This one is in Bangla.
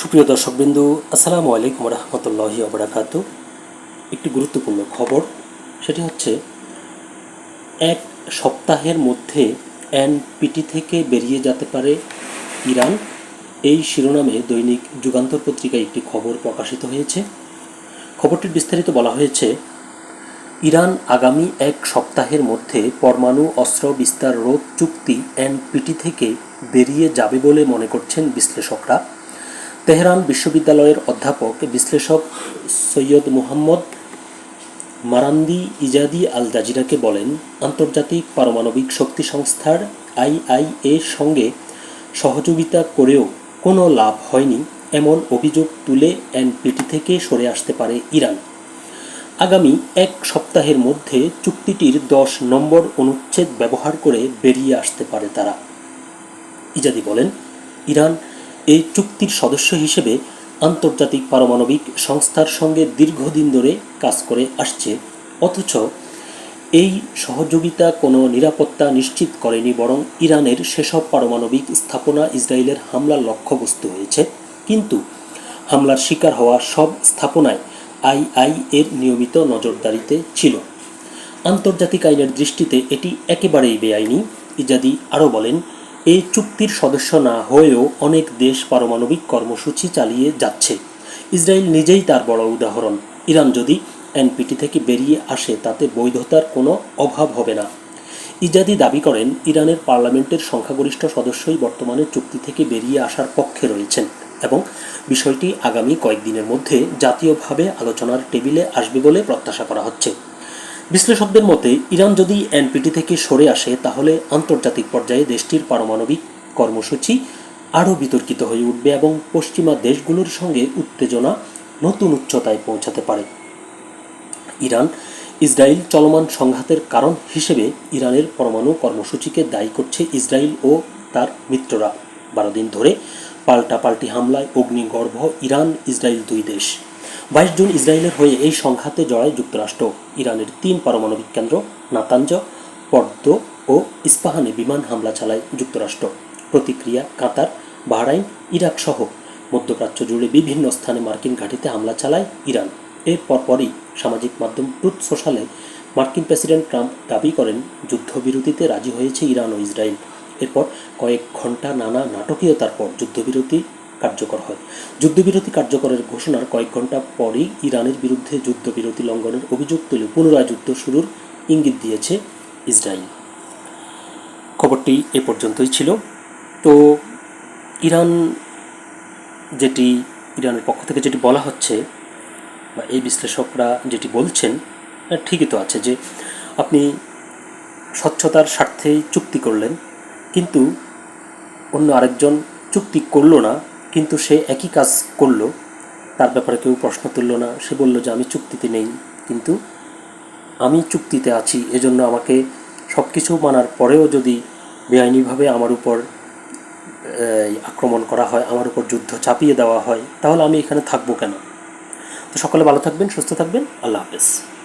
সুপ্রিয় দর্শকবিন্দু, আসসালামু আলাইকুম রহমতুল্লাহি আবরাকাত একটি গুরুত্বপূর্ণ খবর, সেটি হচ্ছে, এক সপ্তাহের মধ্যে এনপিটি থেকে বেরিয়ে যেতে পারে ইরান। এই শিরোনামে দৈনিক যুগান্তর পত্রিকায় একটি খবর প্রকাশিত হয়েছে। খবরটির বিস্তারিত বলা হয়েছে, ইরান আগামী এক সপ্তাহের মধ্যে পরমাণু অস্ত্র বিস্তার রোধ চুক্তি এনপিটি থেকে বেরিয়ে যাবে বলে মনে করছেন বিশ্লেষকরা। তেহরান বিশ্ববিদ্যালয়ের অধ্যাপক, বিশ্লেষক সৈয়দ মুহাম্মদ মারান্দি ইজাদি আল জাজিরাকে বলেন, আন্তর্জাতিক পারমাণবিক শক্তি সংস্থার আইআইএ সঙ্গে সহযোগিতা করেও কোনো লাভ হয়নি এমন অভিযোগ তুলে এনপিটি থেকে সরে আসতে পারে ইরান। আগামী এক সপ্তাহের মধ্যে চুক্তিটির দশ নম্বর অনুচ্ছেদ ব্যবহার করে বেরিয়ে আসতে পারে তারা। ইজাদি বলেন, ইরান এই চুক্তির সদস্য হিসেবে আন্তর্জাতিক পারমাণবিক সংস্থার সঙ্গে দীর্ঘদিন ধরে কাজ করে আসছে। অথচ এই সহযোগিতা কোনো নিরাপত্তা নিশ্চিত করেনি, বরং ইরানের সেসব পারমাণবিক স্থাপনা ইসরায়েলের হামলার লক্ষ্যবস্তু হয়েছে। কিন্তু হামলার শিকার হওয়া সব স্থাপনায় আইআই এর নিয়মিত নজরদারিতে ছিল। আন্তর্জাতিক আইনের দৃষ্টিতে এটি একেবারেই বেআইনি, ইজাদি আরও বলেন এই চুক্তির সদস্য না হয়েও অনেক দেশ পারমাণবিক কর্মসূচি চালিয়ে যাচ্ছে। ইসরায়েল নিজেই তার বড় উদাহরণ। ইরান যদি এনপিটি থেকে বেরিয়ে আসে, তাতে বৈধতার কোনো অভাব হবে না। ইজাদি দাবি করেন, ইরানের পার্লামেন্টের সংখ্যাগরিষ্ঠ সদস্যই বর্তমানে চুক্তি থেকে বেরিয়ে আসার পক্ষে রয়েছেন এবং বিষয়টি আগামী কয়েকদিনের মধ্যে জাতীয়ভাবে আলোচনার টেবিলে আসবে বলে প্রত্যাশা করা হচ্ছে। বিশ্লেষকদের মতে, ইরান যদি এনপিটি থেকে সরে আসে, তাহলে আন্তর্জাতিক পর্যায়ে দেশটির পারমাণবিক কর্মসূচি আরও বিতর্কিত হয়ে উঠবে এবং পশ্চিমা দেশগুলোর সঙ্গে উত্তেজনা নতুন উচ্চতায় পৌঁছাতে পারে। ইরান, ইসরায়েল চলমান সংঘাতের কারণ হিসেবে ইরানের পরমাণু কর্মসূচিকে দায়ী করছে ইসরায়েল ও তার মিত্ররা। বারো দিন ধরে পাল্টাপাল্টি হামলায় অগ্নিগর্ভ ইরান ইসরায়েল দুই দেশ। বাইশ জুন ইসরায়েলের হয়ে এই সংঘাতে জড়ায় যুক্তরাষ্ট্র, ইরানের তিন পারমাণবিক কেন্দ্র, নাতাঞ্জ, পর্দ ও ইস্পাহানে বিমান হামলা চালায় যুক্তরাষ্ট্র। প্রতিক্রিয়া কাতার, বাহরাইন, ইরাক সহ মধ্যপ্রাচ্য জুড়ে বিভিন্ন স্থানে মার্কিন ঘাঁটিতে হামলা চালায় ইরান। এর পরপরই সামাজিক মাধ্যম ট্রুথ সোশ্যালে মার্কিন প্রেসিডেন্ট ট্রাম্প দাবি করেন, যুদ্ধবিরতিতে রাজি হয়েছে ইরান ও ইসরায়েল। এরপর কয়েক ঘণ্টা নানা নাটকীয়তার পর যুদ্ধবিরতি কার্যকর হয়। যুদ্ধবিরতি কার্যকরের ঘোষণার কয়েক ঘণ্টা পরেই ইরানের বিরুদ্ধে যুদ্ধবিরতি লঙ্ঘনের অভিযোগ তুলে পুনরায় যুদ্ধ শুরুর ইঙ্গিত দিয়েছে ইসরায়েল। খবরটি এ পর্যন্তই ছিল। তো ইরান যেটি ইরানের পক্ষ থেকে যেটি বলা হচ্ছে বা এই বিশ্লেষকরা যেটি বলছেন হ্যাঁ, ঠিকই তো আছে যে আপনি স্বচ্ছতার স্বার্থেই চুক্তি করলেন কিন্তু অন্য আরেকজন চুক্তি করল না কিন্তু সে একই কাজ করল। তার ব্যাপারে কেউ প্রশ্ন তুলল না। সে বলল যে, আমি চুক্তিতে নেই। কিন্তু আমি চুক্তিতে আছি। এজন্য আমাকে সব কিছু মানার পরেও যদি বেআইনিভাবে আমার উপর আক্রমণ করা হয়, আমার উপর যুদ্ধ চাপিয়ে দেওয়া হয়, তাহলে আমি এখানে থাকব কেন? তো সকলে ভালো থাকবেন, সুস্থ থাকবেন। আল্লাহ হাফেজ।